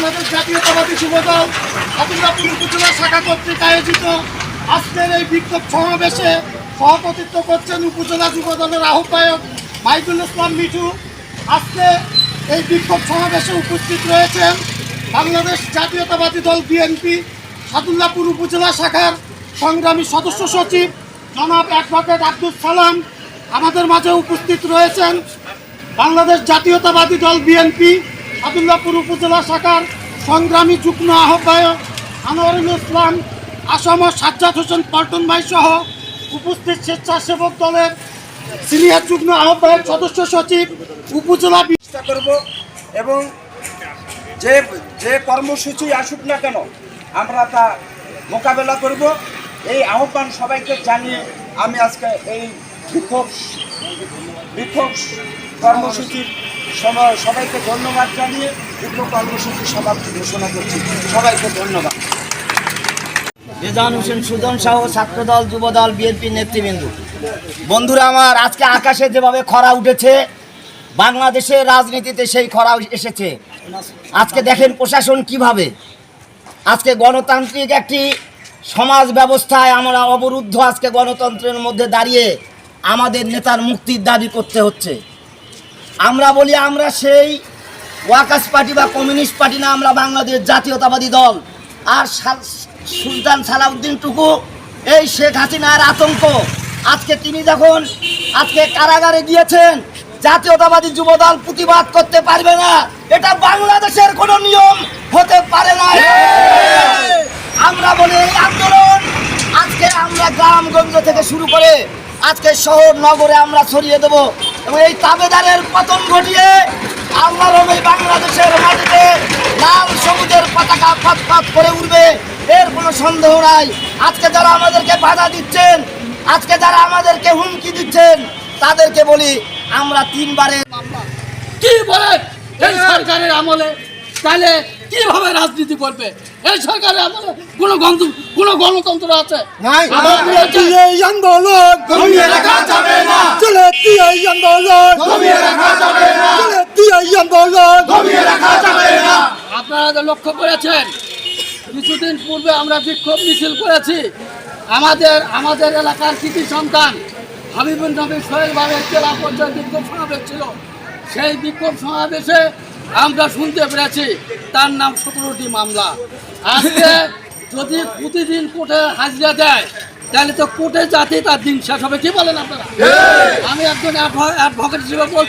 বাংলাদেশ জাতীয়তাবাদী যুবদল আতুল্লাপুর উপজেলা শাখা কর্তৃক আয়োজিত আজকের এই বিক্ষোভ সমাবেশে সভাপতিত্ব করছেন উপজেলা যুবদলের আহ্বায়ক মাইদুল ইসলাম মিঠু। আজকে এই বিক্ষোভ সমাবেশে উপস্থিত রয়েছেন বাংলাদেশ জাতীয়তাবাদী দল বিএনপি, সাদুল্লাপুর উপজেলা শাখার সংগ্রামী সদস্য সচিব জনাব অ্যাডভোকেট আব্দুল সালাম। আমাদের মাঝে উপস্থিত রয়েছেন বাংলাদেশ জাতীয়তাবাদী দল বিএনপি আবদুল্লাপুর উপজেলা শাখার সংগ্রামী যুগ্ম আহ্বায়ক আনোয়ারুল ইসলাম, আসাম সাজ্জাদ হোসেন পল্টন ভাই সহ উপস্থিত স্বেচ্ছাসেবক দলের সিনিয়র যুগ্ম আহ্বায়ক সদস্য সচিব উপজেলা চেষ্টা করব এবং যে যে কর্মসূচি আসুক না কেন, আমরা তা মোকাবেলা করব। এই আহ্বান সবাইকে জানিয়ে আমি আজকে এই বিক্ষোভ বিক্ষোভ কর্মসূচির সবাইকে ধন্যবাদ জানিয়ে বিক্ষোভ কর্মসূচির সমাপ্তি ঘোষণা করছি। সবাইকে ধন্যবাদ। রেজান হোসেন, সুজন সহ ছাত্রদল, যুবদল, বিএনপি নেতৃবৃন্দ। বন্ধুরা আমার, আজকে আকাশে যেভাবে খরা উঠেছে, বাংলাদেশের রাজনীতিতে সেই খরা এসেছে। আজকে দেখেন প্রশাসন কীভাবে। আজকে গণতান্ত্রিক একটি সমাজ ব্যবস্থায় আমরা অবরুদ্ধ আজকে গণতন্ত্রের মধ্যে দাঁড়িয়ে আমাদের নেতার মুক্তির দাবি করতে হচ্ছে। আমরা বলি আমরা সেই ওয়াকাস পার্টি বা কমিউনিস্ট পার্টি না, আমরা বাংলাদেশ জাতীয়তাবাদী দল। আর সুলতান সালাউদ্দিন টুকু, এই শেখ হাসিনার আতঙ্ক। আজকে তিনি যখন, আজকে কারাগারে গিয়েছেন, জাতীয়তাবাদী যুবদল প্রতিবাদ করতে পারবে না। এটা বাংলাদেশের কোনো নিয়ম হতে পারে না। আমরা বলি এই আন্দোলন আজকে আমরা গ্রামগঞ্জ থেকে শুরু করে আজকে শহর নগরে আমরা ছড়িয়ে দেব। এবং এই তাবেদারের পতন ঘটিয়ে আল্লাহ রঙে বাংলাদেশের মাটিতে লাল সবুজের পতাকা ফাঁপ করে উঠবে এর কোনো সন্দেহ নাই। আজকে যারা আমাদেরকে বাধা দিচ্ছেন, আজকে যারা আমাদেরকে হুমকি দিচ্ছেন, তাদেরকে বলি, আমরা তিনবারে কি বলেন? এই সরকারের আমলে তাহলে কীভাবে রাজনীতি করবে? এই সরকারের আমলে কোনো গন্ধ কোনো গণতন্ত্র আছে? নাই। এই আন্দোলন। দমিয়ে রাখা যাবে না। চলে এই আন্দোলন। দমিয়ে রাখা যাবে না। চলে এই আন্দোলন। দমিয়ে রাখা যাবে না। আপনারা তো লক্ষ্য করেছেন কিছুদিন পূর্বে আমরা বিক্ষোভ মিছিল করেছি। আমাদের আমাদের এলাকার কৃতি সন্তান হাবিবুল নবী সোহেল বাবের জেলা পর্যায়ে বিক্ষোভ সমাবেশ ছিল। সেই বিক্ষোভ সমাবেশে আমরা শুনতে পেরেছি তার নাম সতেরোটি মামলা। আজকে যদি প্রতিদিন কোর্টে হাজিরা দেয় তাহলে তো কোর্টে যাতে তার দিন শেষ হবে। কি বলেন আপনারা? আমি একজন অ্যাডভোকেট হিসেবে বলতে